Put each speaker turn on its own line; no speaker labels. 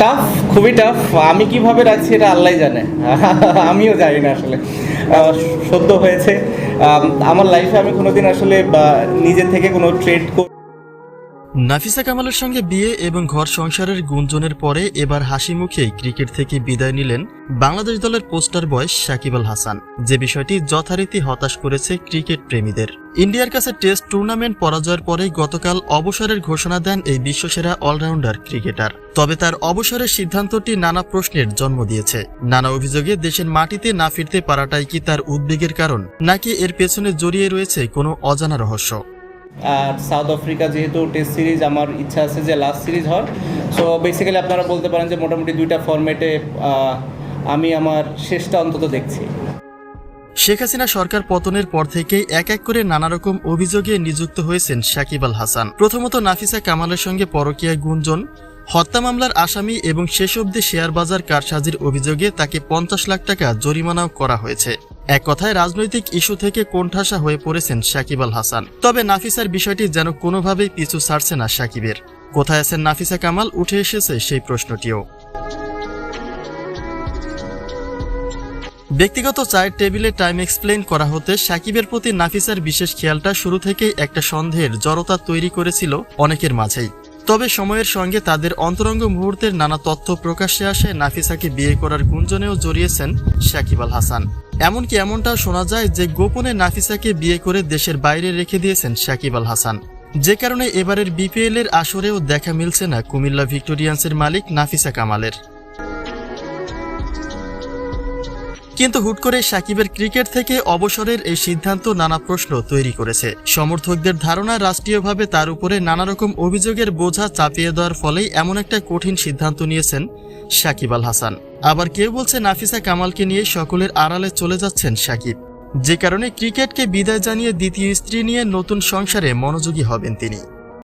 Tough খুবই tough আমি কীভাবে রাখছি এটা আল্লাহ জানে। আমিও জানি না আসলে। সদ্য হয়েছে। আমার লাইফে আমি কোনোদিন আসলে নিজে থেকে কোনো ট্রেড
নাফিসা কামালের সঙ্গে বিয়ে এবং ঘর সংসারের গুঞ্জনের পরে এবার হাসি মুখেই ক্রিকেট থেকে বিদায় নিলেন বাংলাদেশ দলের পোস্টার বয় সাকিব আল হাসান। যে বিষয়টি যথারীতি হতাশ করেছে ক্রিকেট প্রেমীদের। ইন্ডিয়ার কাছে টেস্ট টুর্নামেন্ট পরাজয়ের পরেই গতকাল অবসরের ঘোষণা দেন এই বিশ্বসেরা অলরাউন্ডার ক্রিকেটার। তবে তার অবসরের সিদ্ধান্তটি নানা প্রশ্নের জন্ম দিয়েছে। নানা অভিযোগে দেশের মাটিতে না ফিরতে পারাটাই কি তার উদ্বেগের কারণ, নাকি এর পেছনে জড়িয়ে রয়েছে কোনো অজানা রহস্য?
আর সাউথ আফ্রিকা যেহেতু টেস্ট সিরিজ আমার ইচ্ছা আছে যে লাস্ট সিরিজ হওয়ার। সো বেসিক্যালি আপনারা বলতে পারেন যে মোটামুটি দুইটা ফরম্যাটে আমি আমার শেষটা অন্তত দেখছি।
শেখ হাসিনা সরকার পতনের পর থেকেই এক এক করে নানা রকম অভিযোগে নিযুক্ত হয়েছেন সাকিব আল হাসান। প্রথমত নাফিসা কামালের সঙ্গে পরকীয়া গুঞ্জন, হত্যা মামলার আসামি এবং শেষ অবধি শেয়ার বাজার কারসাজির অভিযোগে তাকে পঞ্চাশ লাখ টাকা জরিমানাও করা হয়েছে। এক কথায়, রাজনৈতিক ইস্যু থেকে কোণঠাসা হয়ে পড়েছেন সাকিব আল হাসান। তবে নাফিসার বিষয়টি যেন কোনোভাবেই পিছু ছাড়ছে না সাকিবের। কোথায় আছেন নাফিসা কামাল? উঠে এসেছে সেই প্রশ্নটিও। ব্যক্তিগত চায়ের টেবিলে টাইম এক্সপ্লেন করা হতে সাকিবের প্রতি নাফিসার বিশেষ খেয়ালটা শুরু থেকেই একটা সন্দেহের জড়তা তৈরি করেছিল অনেকের মাঝেই। তবে সময়ের সঙ্গে তাদের অন্তরঙ্গ মুহূর্তের নানা তথ্য প্রকাশ্যে আসে নাফিসাকে বিয়ে করার গুঞ্জনেও জড়িয়েছেন সাকিব আল হাসান। এমনকি এমনটা শোনা যায় যে গোপনে নাফিসাকে বিয়ে করে দেশের বাইরে রেখে দিয়েছেন সাকিব আল হাসান। যে কারণে এবারের বিপিএল এর আসরেও দেখা মিলছে না কুমিল্লা ভিক্টোরিয়ান্সের মালিক নাফিসা কামালের। কিন্তু হুট করে সাকিবের ক্রিকেট থেকে অবসরের এই সিদ্ধান্ত নানা প্রশ্ন তৈরি করেছে। সমর্থকদের ধারণা রাষ্ট্রীয়ভাবে তার উপরে নানা রকম অভিযোগের বোঝা চাপিয়ে দেওয়ার ফলেই এমন একটা কঠিন সিদ্ধান্ত নিয়েছেন সাকিব আল হাসান। আবার কেউ বলছে নাফিসা কামালকে নিয়ে সকলের আড়ালে চলে যাচ্ছেন সাকিব। যে কারণে ক্রিকেটকে বিদায় জানিয়ে দ্বিতীয় স্ত্রী নিয়ে নতুন সংসারে মনোযোগী হবেন তিনি।